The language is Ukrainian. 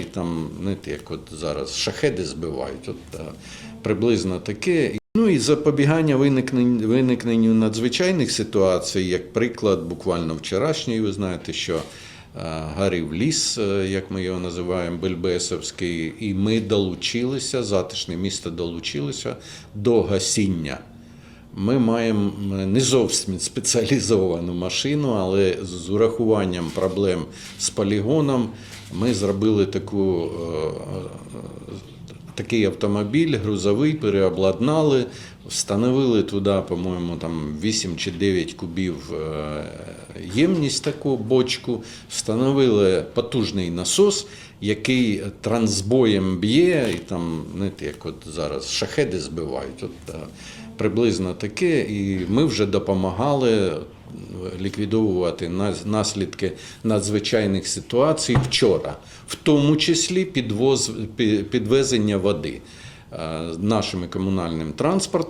І там, знаєте, як от зараз шахеди збивають, от е, приблизно таке. Ну і запобігання виникненню, виникненню надзвичайних ситуацій, як приклад, буквально вчорашній, ви знаєте, що е, горів ліс, е, як ми його називаємо, Бельбесовський, і ми долучилися, затишне місто долучилося до гасіння. Ми маємо не зовсім спеціалізовану машину, але з урахуванням проблем з полігоном ми зробили таку, е, е, такий автомобіль грузовий, переобладнали, встановили туди, по-моєму, там 8 чи 9 кубів е, ємність таку бочку, встановили потужний насос, який трансбоєм б'є, і там, знаєте, як от зараз шахеди збивають. От, приблизно таке, і ми вже допомагали ліквідовувати наслідки надзвичайних ситуацій вчора, в тому числі підвоз, підвезення води е, нашими комунальним транспортом.